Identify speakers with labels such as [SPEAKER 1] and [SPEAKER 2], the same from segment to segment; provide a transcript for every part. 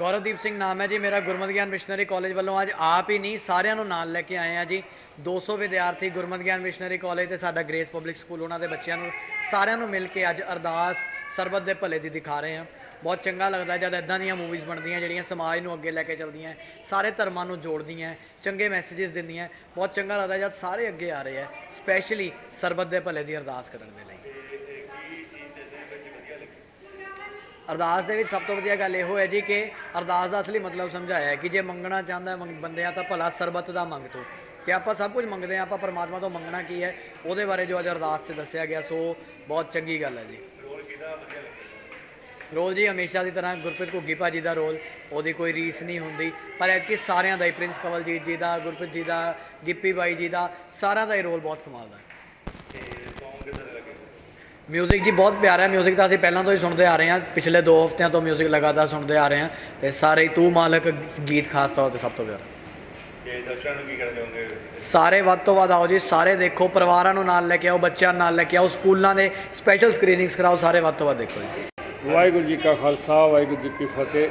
[SPEAKER 1] ਗੌਰਵਦੀਪ ਸਿੰਘ ਨਾਮ ਹੈ ਜੀ, ਮੇਰਾ ਗੁਰਮਤਿ ਗਿਆਨ ਮਿਸ਼ਨਰੀ ਕਾਲਜ ਵੱਲੋਂ ਅੱਜ ਆਪ ਹੀ ਨਹੀਂ, ਸਾਰਿਆਂ ਨੂੰ ਨਾਲ ਲੈ ਕੇ ਆਏ ਆ ਜੀ। 200 ਵਿਦਿਆਰਥੀ ਗੁਰਮਤਿ ਗਿਆਨ ਮਿਸ਼ਨਰੀ ਕਾਲਜ ਤੇ ਸਾਡਾ ਗ੍ਰੇਸ ਪਬਲਿਕ ਸਕੂਲ ਉਹਨਾਂ ਦੇ ਬੱਚਿਆਂ ਨੂੰ, ਸਾਰਿਆਂ ਨੂੰ ਮਿਲ ਕੇ ਅੱਜ ਅਰਦਾਸ ਸਰਬਤ ਦੇ ਭਲੇ ਦੀ ਦਿਖਾ ਰਹੇ ਆ ਬਹੁਤ ਚੰਗਾ ਲੱਗਦਾ ਜਦ ਇਦਾਂ ਦੀਆਂ ਮੂਵੀਜ਼ ਬਣਦੀਆਂ, ਜਿਹੜੀਆਂ ਸਮਾਜ ਨੂੰ ਅੱਗੇ ਲੈ ਕੇ ਚੱਲਦੀਆਂ, ਸਾਰੇ ਧਰਮਾਂ ਨੂੰ ਜੋੜਦੀਆਂ, ਚੰਗੇ ਮੈਸੇजेस ਦਿੰਦੀਆਂ। ਬਹੁਤ ਚੰਗਾ ਲੱਗਦਾ ਜਦ ਸਾਰੇ ਅੱਗੇ ਆ ਰਹੇ ਆ ਸਪੈਸ਼ਲੀ ਸਰਬਤ ਦੇ ਭਲੇ ਦੀ ਅਰਦਾਸ ਕਰਨ ਦੇ ਲਈ। ਅਰਦਾਸ ਦੇ ਵਿੱਚ ਸਭ ਤੋਂ ਵਧੀਆ ਗੱਲ ਇਹੋ ਹੈ ਜੀ ਕਿ ਅਰਦਾਸ ਦਾ ਅਸਲੀ ਮਤਲਬ ਸਮਝਾਇਆ ਕਿ ਜੇ ਮੰਗਣਾ ਚਾਹੁੰਦਾ ਮੰਗ- ਬੰਦਿਆਂ ਤਾਂ ਭਲਾ ਸਰਬਤ ਦਾ ਮੰਗ ਤੋ। ਕਿ ਆਪਾਂ ਸਭ ਕੁਝ ਮੰਗਦੇ ਹਾਂ, ਆਪਾਂ ਪਰਮਾਤਮਾ ਤੋਂ ਮੰਗਣਾ ਕੀ ਹੈ, ਉਹਦੇ ਬਾਰੇ ਜੋ ਅੱਜ ਅਰਦਾਸ 'ਚ ਦੱਸਿਆ ਗਿਆ, ਸੋ ਬਹੁਤ ਚੰਗੀ ਗੱਲ ਹੈ ਜੀ। ਰੋਲ ਜੀ ਹਮੇਸ਼ਾ ਦੀ ਤਰ੍ਹਾਂ ਗੁਰਪ੍ਰੀਤ ਘੁੱਗੀ ਭਾਜੀ ਦਾ ਰੋਲ, ਉਹਦੀ ਕੋਈ ਰੀਸ ਨਹੀਂ ਹੁੰਦੀ। ਪਰ ਐਤਕੀ ਸਾਰਿਆਂ ਦਾ ਹੀ, ਪ੍ਰਿੰਸ ਕਵਲਜੀਤ ਜੀ ਦਾ, ਗੁਰਪ੍ਰੀਤ ਜੀ ਦਾ, ਗਿੱਪੀ ਬਾਈ ਜੀ ਦਾ, ਸਾਰਿਆਂ ਦਾ ਹੀ ਰੋਲ ਬਹੁਤ ਕਮਾਲ ਦਾ ਮਿਊਜ਼ਿਕ ਜੀ ਬਹੁਤ ਪਿਆਰਾ ਹੈ। ਮਿਊਜ਼ਿਕ ਤਾਂ ਅਸੀਂ ਪਹਿਲਾਂ ਤੋਂ ਹੀ ਸੁਣਦੇ ਆ ਰਹੇ ਹਾਂ। ਪਿਛਲੇ 2 ਹਫ਼ਤਿਆਂ ਤੋਂ ਮਿਊਜ਼ਿਕ ਲਗਾਤਾਰ ਸੁਣਦੇ ਆ ਰਹੇ ਹਾਂ। ਤੇ ਸਾਰੇ ਹੀ ਤੂੰ ਮਾਲਕ ਗੀਤ ਖਾਸ ਤੌਰ ਤੇ ਸਭ ਤੋਂ ਪਿਆਰਾ।
[SPEAKER 2] ਕਿ ਦਰਸ਼ਕਾਂ ਨੂੰ ਕੀ ਕਹਿਣਾ ਚਾਹੋਗੇ?
[SPEAKER 1] ਸਾਰੇ ਵੱਧ ਤੋਂ ਵੱਧ ਆਓ ਜੀ। ਸਾਰੇ ਦੇਖੋ ਪਰਿਵਾਰਾਂ ਨੂੰ ਨਾਲ ਲੈ ਕੇ ਆਓ ਬੱਚਿਆਂ ਨੂੰ ਨਾਲ ਲੈ ਕੇ ਆਓ ਸਕੂਲਾਂ ਦੇ ਸਪੈਸ਼ਲ ਸਕਰੀਨਿੰਗਸ ਕਰਾਓ ਸਾਰੇ ਵੱਧ ਤੋਂ ਵੱਧ ਦੇਖੋ ਜੀ।
[SPEAKER 3] ਵਾਹਿਗੁਰੂ ਜੀ ਕਾ ਖਾਲਸਾ ਵਾਹਿਗੁਰੂ ਜੀ ਕੀ ਫਤਿਹ।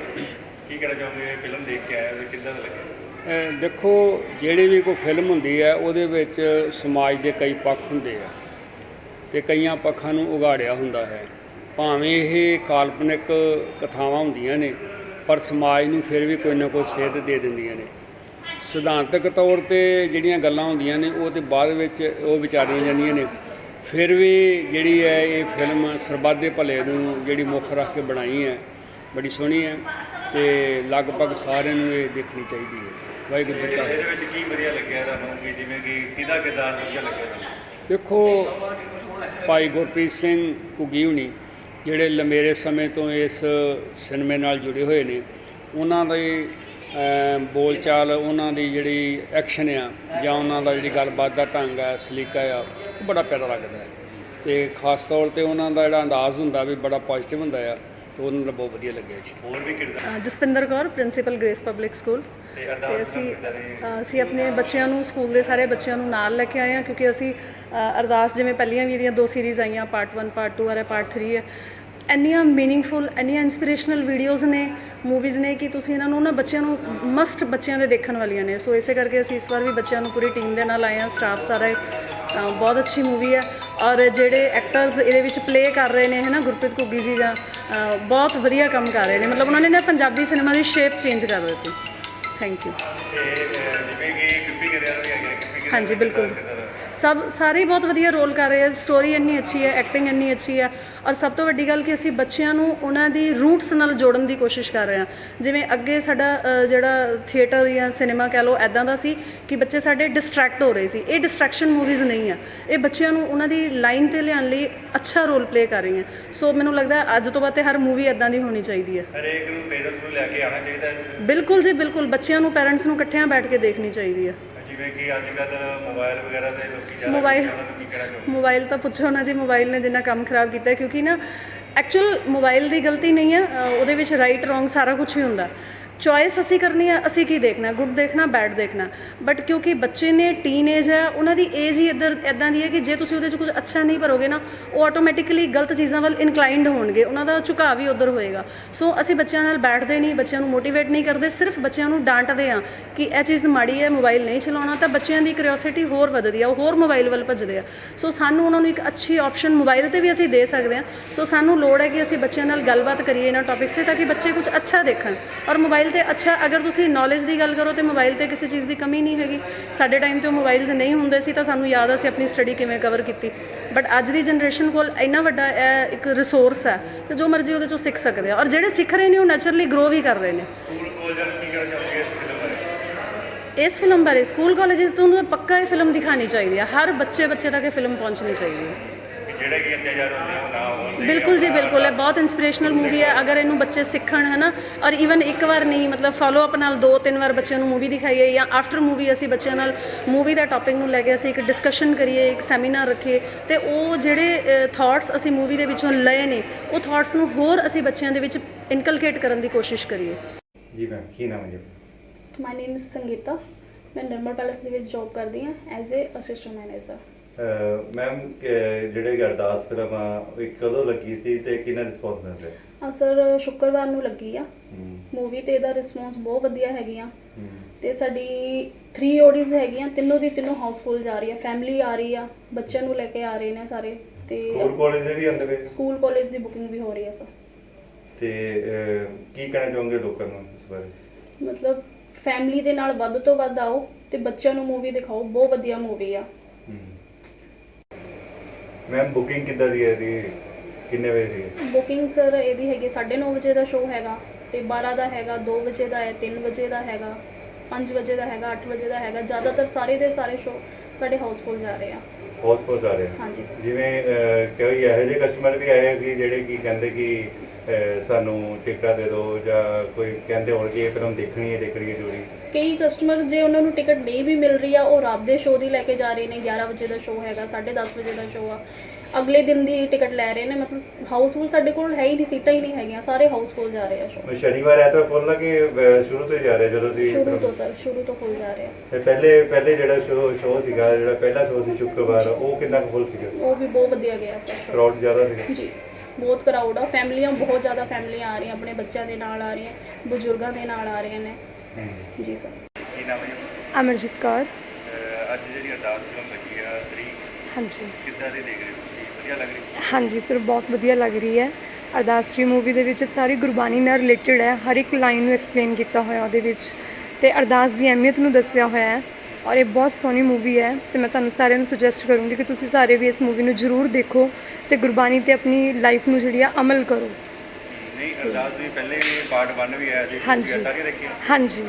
[SPEAKER 2] ਕੀ ਕਹਿਣਾ ਚਾਹੋਗੇ? ਫਿਲਮ ਦੇਖ ਕੇ ਆਏ ਹੋ ਤੇ ਕਿੱਦਾਂ ਦਾ ਲੱਗਿਆ?
[SPEAKER 3] ਦੇਖੋ ਜਿਹੜੀ ਵੀ ਕੋਈ ਫਿਲਮ ਹੁੰਦੀ ਹੈ ਉਹਦੇ ਵਿੱਚ ਸਮਾਜ ਦੇ ਕਈ ਪੱਖ ਹੁੰਦੇ ਆ। ਤੇ ਕਈਆਂ ਪੱਖਾਂ ਨੂੰ ਉਗਾੜਿਆ ਹੁੰਦਾ ਹੈ। ਭਾਵੇਂ ਇਹ ਕਾਲਪਨਿਕ ਕਥਾਵਾਂ ਹੁੰਦੀਆਂ ਨੇ ਪਰ ਸਮਾਜ ਨੂੰ ਫਿਰ ਵੀ ਕੋਈ ਨਾ ਕੋਈ ਸੇਧ ਦੇ ਦਿੰਦੀਆਂ ਨੇ। ਸਿਧਾਂਤਕ ਤੌਰ ਤੇ ਜਿਹੜੀਆਂ ਗੱਲਾਂ ਹੁੰਦੀਆਂ ਨੇ ਉਹ ਤੇ ਬਾਅਦ ਵਿੱਚ ਉਹ ਵਿਚਾਰੀਆਂ ਜਾਂਦੀਆਂ ਨੇ। ਫਿਰ ਵੀ ਜਿਹੜੀ ਹੈ ਇਹ ਫਿਲਮ ਸਰਬੱਤ ਦੇ ਭਲੇ ਨੂੰ ਜਿਹੜੀ ਮੁੱਖ ਰੱਖ ਕੇ ਬਣਾਈ ਹੈ ਬੜੀ ਸੋਹਣੀ ਹੈ ਤੇ ਲਗਭਗ ਸਾਰਿਆਂ ਨੂੰ ਇਹ ਦੇਖਣੀ ਚਾਹੀਦੀ ਹੈ। ਵਾਹਿਗੁਰੂ ਜੀ ਕਾ
[SPEAKER 2] ਇਹਦੇ ਵਿੱਚ ਕੀ ਵਧੀਆ ਲੱਗਿਆ ਤੁਹਾਨੂੰ? ਜਿਵੇਂ ਕਿ ਕਿਹਦਾ ਕਿਰਦਾਰ ਵਧੀਆ ਲੱਗਿਆ
[SPEAKER 3] ਦੇਖੋ ਭਾਈ ਗੁਰਪ੍ਰੀਤ ਸਿੰਘ ਘੁੱਗੀ ਹੁਣੀ ਜਿਹੜੇ ਲੰਮੇਰੇ ਸਮੇਂ ਤੋਂ ਇਸ ਸਿਨੇਮੇ ਨਾਲ ਜੁੜੇ ਹੋਏ ਨੇ, ਉਹਨਾਂ ਦੇ ਬੋਲਚਾਲ, ਉਹਨਾਂ ਦੀ ਜਿਹੜੀ ਐਕਸ਼ਨ ਆ, ਜਾਂ ਉਹਨਾਂ ਦਾ ਜਿਹੜੀ ਗੱਲਬਾਤ ਦਾ ਢੰਗ ਆ, ਸਲੀਕਾ ਆ, ਉਹ ਬੜਾ ਪਿਆਰਾ ਲੱਗਦਾ ਹੈ। ਤੇ ਖਾਸ ਤੌਰ ਤੇ ਉਹਨਾਂ ਦਾ ਜਿਹੜਾ ਅੰਦਾਜ਼ ਹੁੰਦਾ ਵੀ ਬੜਾ ਪੋਜ਼ਿਟਿਵ ਹੁੰਦਾ ਆ। ਤੇ ਉਹਨਾਂ ਦਾ ਬਹੁਤ ਵਧੀਆ ਲੱਗਿਆ ਜੀ।
[SPEAKER 2] ਹੋਰ ਵੀ ਕਿਰਦਾਰ?
[SPEAKER 4] Jaspinder Kaur principal Grace public school.
[SPEAKER 2] ਤੇ
[SPEAKER 4] ਅਸੀਂ ਅਸੀਂ ਆਪਣੇ ਬੱਚਿਆਂ ਨੂੰ ਸਕੂਲ ਦੇ ਸਾਰੇ ਬੱਚਿਆਂ ਨੂੰ ਨਾਲ ਲੈ ਕੇ ਆਏ ਹਾਂ ਕਿਉਂਕਿ ਅਸੀਂ ਅਰਦਾਸ ਜਿਵੇਂ ਪਹਿਲੀਆਂ ਵੀ ਇਹਦੀਆਂ ਦੋ ਸੀਰੀਜ਼ ਆਈਆਂ ਪਾਰਟ 1 ਪਾਰਟ 2 ਔਰ ਪਾਰਟ 3 ਹੈ। ਇੰਨੀਆਂ ਮੀਨਿੰਗਫੁਲ ਇੰਨੀਆਂ ਇੰਸਪੀਰੇਸ਼ਨਲ ਵੀਡੀਓਜ਼ ਨੇ ਮੂਵੀਜ਼ ਨੇ ਕਿ ਤੁਸੀਂ ਇਹਨਾਂ ਨੂੰ ਨਾ ਬੱਚਿਆਂ ਨੂੰ ਮਸਟ ਬੱਚਿਆਂ ਦੇ ਦੇਖਣ ਵਾਲੀਆਂ ਨੇ। ਸੋ ਇਸੇ ਕਰਕੇ ਅਸੀਂ ਇਸ ਵਾਰ ਵੀ ਬੱਚਿਆਂ ਨੂੰ ਪੂਰੀ ਟੀਮ ਦੇ ਨਾਲ ਆਏ ਹਾਂ ਸਟਾਫ ਸਾਰਾ ਬਹੁਤ ਅੱਛੀ ਮੂਵੀ ਹੈ। ਔਰ ਜਿਹੜੇ ਐਕਟਰਸ ਇਹਦੇ ਵਿੱਚ ਪਲੇ ਕਰ ਰਹੇ ਨੇ ਹੈ ਨਾ ਗੁਰਪ੍ਰੀਤ ਘੁੱਗੀ ਜੀ ਜਾਂ ਬਹੁਤ ਵਧੀਆ ਕੰਮ ਕਰ ਰਹੇ ਨੇ। ਮਤਲਬ ਉਹਨਾਂ ਨੇ ਨਾ ਪੰਜਾਬੀ ਸਿਨੇਮਾ ਦੀ ਸ਼ੇਪ ਚੇਂਜ ਕਰ ਦਿੱਤੀ। ਥੈਂਕ ਯੂ
[SPEAKER 2] ਤੇ ਜਿਵੇਂ ਕਿ ਗਿੱਪੀ ਗਰੇਵਾਲ ਵੀ ਹੈਗੇ ਗਿੱਪੀ
[SPEAKER 4] ਹਾਂਜੀ, ਬਿਲਕੁਲ। ਸਭ ਸਾਰੇ ਬਹੁਤ ਵਧੀਆ ਰੋਲ ਕਰ ਰਹੇ ਆ। ਸਟੋਰੀ ਇੰਨੀ ਅੱਛੀ ਹੈ ਐਕਟਿੰਗ ਇੰਨੀ ਅੱਛੀ ਹੈ। ਔਰ ਸਭ ਤੋਂ ਵੱਡੀ ਗੱਲ ਕਿ ਅਸੀਂ ਬੱਚਿਆਂ ਨੂੰ ਉਹਨਾਂ ਦੀ ਰੂਟਸ ਨਾਲ ਜੋੜਨ ਦੀ ਕੋਸ਼ਿਸ਼ ਕਰ ਰਹੇ ਹਾਂ। ਜਿਵੇਂ ਅੱਗੇ ਸਾਡਾ ਜਿਹੜਾ ਥੀਏਟਰ ਜਾਂ ਸਿਨੇਮਾ ਕਹਿ ਲਓ ਐਦਾਂ ਦਾ ਸੀ ਕਿ ਬੱਚੇ ਸਾਡੇ ਡਿਸਟਰੈਕਟ ਹੋ ਰਹੇ ਸੀ। ਇਹ ਡਿਸਟਰੈਕਸ਼ਨ ਮੂਵੀਜ਼ ਨਹੀਂ ਆ ਇਹ ਬੱਚਿਆਂ ਨੂੰ ਉਹਨਾਂ ਦੀ ਲਾਈਨ ਤੇ ਲਿਆਉਣ ਲਈ ਅੱਛਾ ਰੋਲ ਪਲੇ ਕਰ ਰਹੀਆਂ। ਸੋ ਮੈਨੂੰ ਲੱਗਦਾ ਅੱਜ ਤੋਂ ਬਾਅਦ ਤੇ ਹਰ ਮੂਵੀ ਐਦਾਂ ਦੀ ਹੋਣੀ ਚਾਹੀਦੀ ਹੈ।
[SPEAKER 2] ਹਰੇਕ ਨੂੰ ਪੇਰੈਂਟਸ ਨੂੰ ਲੈ ਕੇ ਆਉਣਾ ਚਾਹੀਦਾ ਹੈ।
[SPEAKER 4] ਬਿਲਕੁਲ ਜੀ ਬਿਲਕੁਲ। ਬੱਚਿਆਂ ਨੂੰ ਪੈਰੈਂਟਸ ਨੂੰ ਇਕੱਠਿਆਂ ਬੈਠ ਕੇ ਦੇਖਣੀ ਚਾਹੀਦੀ ਹੈ।
[SPEAKER 2] ਜਿਵੇਂ ਕਿ ਅੱਜ ਕੱਲ ਮੋਬਾਈਲ ਵਗੈਰਾ ਤੇ ਲੋਕੀ ਜ਼ਿਆਦਾ
[SPEAKER 4] ਮੋਬਾਈਲ ਮੋਬਾਈਲ ਤਾਂ ਪੁੱਛੋ ਨਾ ਜੀ ਮੋਬਾਈਲ ਨੇ ਜਿੰਨਾ ਕੰਮ ਖਰਾਬ ਕੀਤਾ ਕਿਉਂਕਿ ਨਾ ਐਕਚੁਅਲ ਮੋਬਾਈਲ ਦੀ ਗਲਤੀ ਨਹੀਂ ਹੈ ਅ, ਉਹਦੇ ਵਿੱਚ ਰਾਈਟ ਰੋਂਗ ਸਾਰਾ ਕੁਝ ਹੀ ਹੁੰਦਾ। ਚੋਇਸ ਅਸੀਂ ਕਰਨੀ ਆ, ਅਸੀਂ ਕੀ ਦੇਖਣਾ ਗੁੱਡ ਦੇਖਣਾ ਬੈਡ ਦੇਖਣਾ ਬਟ ਕਿਉਂਕਿ ਬੱਚੇ ਨੇ ਟੀਨੇਜ ਹੈ, ਉਹਨਾਂ ਦੀ ਏਜ ਹੀ ਇੱਧਰ ਇਦਾਂ ਦੀ ਹੈ ਕਿ ਜੇ ਤੁਸੀਂ ਉਹਦੇ 'ਚ ਕੁਝ ਅੱਛਾ ਨਹੀਂ ਭਰੋਗੇ ਨਾ, ਉਹ ਆਟੋਮੈਟਿਕਲੀ ਗਲਤ ਚੀਜ਼ਾਂ ਵੱਲ ਇਨਕਲਾਈਨਡ ਹੋਣਗੇ। ਉਹਨਾਂ ਦਾ ਝੁਕਾਅ ਵੀ ਉਧਰ ਹੋਏਗਾ। ਸੋ ਅਸੀਂ ਬੱਚਿਆਂ ਨਾਲ ਬੈਠਦੇ ਨਹੀਂ, ਬੱਚਿਆਂ ਨੂੰ ਮੋਟੀਵੇਟ ਨਹੀਂ ਕਰਦੇ, ਸਿਰਫ ਬੱਚਿਆਂ ਨੂੰ ਡਾਂਟਦੇ ਆ ਕਿ ਇਹ ਚੀਜ਼ ਮਾੜੀ ਹੈ ਮੋਬਾਈਲ ਨਹੀਂ ਚਲਾਉਣਾ, ਤਾਂ ਬੱਚਿਆਂ ਦੀ ਕਿਉਰਿਓਸਿਟੀ ਹੋਰ ਵੱਧਦੀ ਆ, ਉਹ ਹੋਰ ਮੋਬਾਈਲ ਵੱਲ ਭੱਜਦੇ ਆ। ਸੋ ਸਾਨੂੰ ਉਹਨਾਂ ਨੂੰ ਇੱਕ ਅੱਛੀ ਆਪਸ਼ਨ ਮੋਬਾਈਲ ਤੇ ਵੀ ਅਸੀਂ ਦੇ ਸਕਦੇ ਆ ਸੋ ਸਾਨੂੰ ਲੋੜ ਹੈ ਕਿ ਅਸੀਂ ਬੱਚਿਆਂ ਨਾਲ ਗੱਲਬਾਤ ਕਰੀਏ ਇਹਨਾਂ ਟੌਪਿਕਸ ਤੇ, ਤਾਂ ਕਿ ਬੱਚੇ ਕੁਝ ਅੱਛਾ ਦੇਖਣ। ਔਰ ਮੋਬਾਈਲ ਤੇ, ਅੱਛਾ, ਅਗਰ ਤੁਸੀਂ ਨੌਲੇਜ ਦੀ ਗੱਲ ਕਰੋ ਤੇ ਮੋਬਾਈਲ ਤੇ ਕਿਸੇ ਚੀਜ਼ ਦੀ ਕਮੀ ਨਹੀਂ ਹੈਗੀ। ਸਾਡੇ ਟਾਈਮ ਤੇ ਉਹ ਮੋਬਾਈਲਸ ਨਹੀਂ ਹੁੰਦੇ ਸੀ ਤਾਂ ਸਾਨੂੰ ਯਾਦ ਆ ਅਸੀਂ ਆਪਣੀ ਸਟੱਡੀ ਕਿਵੇਂ ਕਵਰ ਕੀਤੀ। ਬਟ ਅੱਜ ਦੀ ਜਨਰੇਸ਼ਨ ਕੋਲ ਇੰਨਾ ਵੱਡਾ, ਇਹ ਇੱਕ ਰਿਸੋਰਸ ਹੈ ਕਿ ਜੋ ਮਰਜ਼ੀ ਉਹਦੇ ਚੋਂ ਸਿੱਖ ਸਕਦੇ ਆ। ਔਰ ਜਿਹੜੇ ਸਿੱਖ ਰਹੇ ਨੇ, ਉਹ ਨੈਚੁਰਲੀ ਗਰੋ ਵੀ ਕਰ ਰਹੇ ਨੇ।
[SPEAKER 2] ਇਸ ਫਿਲਮ ਬਾਰੇ
[SPEAKER 4] ਸਕੂਲ ਕਾਲਜਸ ਤੋਂ ਪੱਕਾ ਇਹ ਫਿਲਮ ਦਿਖਾਣੀ ਚਾਹੀਦੀ ਹੈ ਹਰ ਬੱਚੇ ਬੱਚੇ ਤੱਕ ਇਹ ਫਿਲਮ ਪਹੁੰਚਣੀ ਚਾਹੀਦੀ ਹੈ
[SPEAKER 2] ਜਿਹੜੇ ਕਿ ਅਤਿਆਚਾਰ ਹੁੰਦੇ ਨਾ ਹੋਣ
[SPEAKER 4] ਬਿਲਕੁਲ ਜੀ ਬਿਲਕੁਲ। ਇਹ ਬਹੁਤ ਇਨਸਪੀਰੇਸ਼ਨਲ ਮੂਵੀ ਹੈ। ਅਗਰ ਇਹਨੂੰ ਬੱਚੇ ਸਿੱਖਣ ਹਨਾ? ਔਰ ਇਵਨ ਇੱਕ ਵਾਰ ਨਹੀਂ ਮਤਲਬ ਫਾਲੋ ਅਪ ਨਾਲ ਦੋ ਤਿੰਨ ਵਾਰ ਬੱਚਿਆਂ ਨੂੰ ਮੂਵੀ ਦਿਖਾਈਏ ਜਾਂ ਆਫਟਰ ਮੂਵੀ ਅਸੀਂ ਬੱਚਿਆਂ ਨਾਲ ਮੂਵੀ ਦਾ ਟੌਪਿਕ ਨੂੰ ਲੈ ਕੇ ਅਸੀਂ ਇੱਕ ਡਿਸਕਸ਼ਨ ਕਰੀਏ ਇੱਕ ਸੈਮੀਨਾਰ ਰੱਖੀਏ ਤੇ ਉਹ ਜਿਹੜੇ ਥਾਟਸ ਅਸੀਂ ਮੂਵੀ ਦੇ ਵਿੱਚੋਂ ਲਏ ਨੇ ਉਹ ਥਾਟਸ ਨੂੰ ਹੋਰ ਅਸੀਂ ਬੱਚਿਆਂ ਦੇ ਵਿੱਚ ਇਨਕਲਕੇਟ ਕਰਨ ਦੀ ਕੋਸ਼ਿਸ਼ ਕਰੀਏ।
[SPEAKER 2] ਜੀ ਮੈਮ ਕੀ ਨਾਮ ਹੈ ਜੀ?
[SPEAKER 5] My name is Sangeeta. ਮੈਂ ਨਰਮਲ ਪੈਲੇਸ ਦੇ ਵਿੱਚ ਜੌਬ ਕਰਦੀ ਹਾਂ as a assistant manager
[SPEAKER 2] ma'am ਜਿਹੜੇ ਕਿ ਅਰਦਾਸ ਫਿਲਮ ਆ ਇਹ ਕਦੋਂ ਲੱਗੀ ਸੀ ਤੇ ਕਿੰਨਾ ਰਿਸਪੌਂਸ ਮਿਲ ਰਿਹਾ
[SPEAKER 5] ਆ ਸਰ ਸ਼ੁੱਕਰਵਾਰ ਨੂੰ ਲੱਗੀ ਆ। ਮੂਵੀ ਤੇ ਇਹਦਾ ਰਿਸਪੌਂਸ ਬਹੁਤ ਵਧੀਆ ਹੈਗੀਆਂ। ਤੇ ਸਾਡੀ 3 ਓਡੀਜ਼ ਹੈਗੀਆਂ ਤਿੰਨੋਂ ਦੀ ਤਿੰਨੋਂ ਹਾਊਸਫੁੱਲ ਜਾ ਰਹੀ ਆ। ਫੈਮਿਲੀ ਆ ਰਹੀ ਆ ਬੱਚਿਆਂ ਨੂੰ ਲੈ ਕੇ ਆ ਰਹੇ ਨੇ ਸਾਰੇ। ਤੇ
[SPEAKER 2] ਸਕੂਲ ਕਾਲਜ ਦੇ ਵੀ ਆਉਂਦੇ ਪਏ
[SPEAKER 5] ਸਕੂਲ ਕਾਲਜ ਦੀ ਬੁਕਿੰਗ ਵੀ ਹੋ ਰਹੀ ਹੈ ਸਰ
[SPEAKER 2] ਤੇ ਅਹ, ਕੀ ਕਹਿਣਾ ਚਾਹੋਗੇ ਲੋਕਾਂ ਨੂੰ ਇਸ ਬਾਰੇ?
[SPEAKER 5] ਮਤਲਬ ਫੈਮਿਲੀ ਦੇ ਨਾਲ ਵੱਧ ਤੋਂ ਵੱਧ ਆਓ ਤੇ ਬੱਚਿਆਂ ਨੂੰ ਮੂਵੀ ਦਿਖਾਓ। ਬਹੁਤ ਵਧੀਆ ਮੂਵੀ ਆ।
[SPEAKER 2] ਮੈਮ ਬੁਕਿੰਗ ਕਿੱਦਾਂ ਦੀ ਹੈ ਇਹਦੀ? ਕਿੰਨੇ ਵਜੇ ਦੀ ਹੈ?
[SPEAKER 5] ਬੁਕਿੰਗ ਸਰ ਇਹਦੀ ਹੈਗੀ 9:30 ਵਜੇ ਦਾ ਸ਼ੋਅ ਹੈਗਾ ਤੇ 12 ਦਾ ਹੈਗਾ 2 ਵਜੇ ਦਾ ਹੈ 3 ਵਜੇ ਦਾ ਹੈਗਾ 5 ਵਜੇ ਦਾ ਹੈਗਾ 8 ਵਜੇ ਦਾ ਹੈਗਾ ਜ਼ਿਆਦਾਤਰ ਸਾਰੇ ਦੇ ਸਾਰੇ ਸ਼ੋਅ ਸਾਡੇ ਹਾਊਸਫੁੱਲ ਜਾ ਰਹੇ ਆ।
[SPEAKER 2] ਹੌਸਪੁਰ ਜਾ ਰਹੇ ਆ।
[SPEAKER 5] ਹਾਂਜੀ ਸਰ
[SPEAKER 2] ਜਿਵੇਂ ਅਹ, ਕੋਈ ਇਹੋ ਜਿਹੇ ਕਸਟਮਰ ਵੀ ਆਏ ਆ ਕਿ ਜਿਹੜੇ ਕੀ ਕਹਿੰਦੇ ਕਿ ਸਾਨੂੰ ਟਿਕਟਾਂ ਦੇ ਦਿਓ ਜਾਂ ਕੋਈ ਕਹਿੰਦੇ ਹੋਣ ਕਿ ਇਹ ਫਿਲਮ ਦੇਖਣੀ ਹੈ ਦੇਖਣੀ ਹੈ ਜ਼ਰੂਰੀ।
[SPEAKER 5] ਕਈ ਕਸਟਮਰ ਜੇ ਉਹਨਾਂ ਨੂੰ ਟਿਕਟ ਨਹੀਂ ਵੀ ਮਿਲ ਰਹੀ ਆ ਉਹ ਰਾਤ ਦੇ ਸ਼ੋਅ ਦੀ ਲੈ ਕੇ ਜਾ ਰਹੇ ਨੇ 11 ਵਜੇ ਦਾ ਸ਼ੋਅ ਹੈਗਾ 10:30 ਵਜੇ ਦਾ ਸ਼ੋਅ ਆ। ਅਗਲੇ ਦਿਨ ਦੀ ਟਿਕਟ ਲੈ ਰਹੇ ਨੇ ਮਤਲਬ ਹਾਊਸਫੁੱਲ ਸਾਡੇ ਕੋਲ ਹੈ ਹੀ ਨਹੀਂ ਸੀਟਾਂ ਹੀ ਨਹੀਂ ਹੈਗੀਆਂ ਸਾਰੇ ਹਾਊਸਫੁੱਲ ਜਾ ਰਹੇ ਆ ਸ਼ੋਅ
[SPEAKER 2] ਸ਼ਨੀਵਾਰ ਐਤਵਾਰ ਫੁੱਲ ਕਿ ਅਹ, ਸ਼ੁਰੂ ਤੋਂ ਹੀ ਜਾ ਰਿਹਾ ਜਦੋਂ ਦੀ
[SPEAKER 5] ਸ਼ੁਰੂ ਤੋਂ ਸਰ ਸ਼ੁਰੂ ਤੋਂ ਖੁੱਲ ਜਾ ਰਹੇ ਆ।
[SPEAKER 2] ਤੇ ਪਹਿਲੇ ਪਹਿਲੇ ਜਿਹੜਾ ਸ਼ੋਅ ਸ਼ੋਅ ਸੀਗਾ ਜਿਹੜਾ ਪਹਿਲਾ ਸ਼ੋਅ ਸੀ ਸ਼ੁੱਕਰਵਾਰ ਉਹ ਕਿੰਨਾ ਕੁ ਫੁੱਲ ਸੀਗਾ?
[SPEAKER 5] ਉਹ ਵੀ ਬਹੁਤ ਵਧੀਆ ਗਿਆ ਸਰ ਸ਼ੋਅ
[SPEAKER 2] ਕਰਾਊਡ ਜ਼ਿਆਦਾ ਸੀਗਾ।
[SPEAKER 5] ਜੀ। ਬਹੁਤ ਕਰਾਊਡ ਆ। ਫੈਮਲੀਆਂ ਬਹੁਤ ਜ਼ਿਆਦਾ ਫੈਮਲੀਆਂ ਆ ਰਹੀਆਂ। ਆਪਣੇ ਬੱਚਿਆਂ ਦੇ ਨਾਲ ਆ ਰਹੀਆਂ ਬਜ਼ੁਰਗਾਂ ਦੇ ਨਾਲ ਆ ਰਹੀਆਂ ਨੇ। ਜੀ ਸਰ।
[SPEAKER 2] ਕੀ ਨਾਮ ਹੈ
[SPEAKER 6] ਅਮਰਜੀਤ ਕੌਰ।
[SPEAKER 2] ਅੱਜ ਜਿਹੜੀ ਅਰਦਾਸ ਫਿਲਮ ਲੱਗੀ ਆ 3
[SPEAKER 6] ਹਾਂਜੀ।
[SPEAKER 2] ਕਿੱਦਾਂ ਦੀ ਦੇਖ ਰਹੇ ਹੋ ਤੁਸੀਂ? ਵਧੀਆ ਲੱਗ ਰਹੀ?
[SPEAKER 6] ਹਾਂਜੀ ਸਰ ਬਹੁਤ ਵਧੀਆ ਲੱਗ ਰਹੀ ਹੈ। ਅਰਦਾਸਰੀ ਮੂਵੀ ਦੇ ਵਿੱਚ ਸਾਰੀ ਗੁਰਬਾਣੀ ਨਾਲ ਰਿਲੇਟਡ ਹੈ। ਹਰ ਇੱਕ ਲਾਈਨ ਨੂੰ ਐਕਸਪਲੇਨ ਕੀਤਾ ਹੋਇਆ ਉਹਦੇ ਵਿੱਚ। ਤੇ ਅਰਦਾਸ ਦੀ ਅਹਿਮੀਅਤ ਨੂੰ ਦੱਸਿਆ ਹੋਇਆ ਹੈ। ਔਰ ਇਹ ਬਹੁਤ ਸੋਹਣੀ ਮੂਵੀ ਹੈ ਤੇ ਮੈਂ ਤੁਹਾਨੂੰ ਸਾਰਿਆਂ ਨੂੰ ਸੁਜੈਸਟ ਕਰੂੰਗੀ ਕਿ ਤੁਸੀਂ ਸਾਰੇ ਵੀ ਇਸ ਮੂਵੀ ਨੂੰ ਜ਼ਰੂਰ ਦੇਖੋ ਤੇ ਗੁਰਬਾਣੀ ਤੇ ਆਪਣੀ ਲਾਈਫ ਨੂੰ ਜਿਹੜੀ ਆ ਅਮਲ ਕਰੋ।
[SPEAKER 2] ਨਹੀਂ ਅਰਦਾਸ ਦੀ ਪਹਿਲੇ ਪਾਰਟ 1 ਵੀ ਆਇਆ ਸੀ
[SPEAKER 6] ਹਾਂਜੀ।
[SPEAKER 2] ਸਾਰੀ ਦੇਖੀ
[SPEAKER 6] ਹਾਂਜੀ।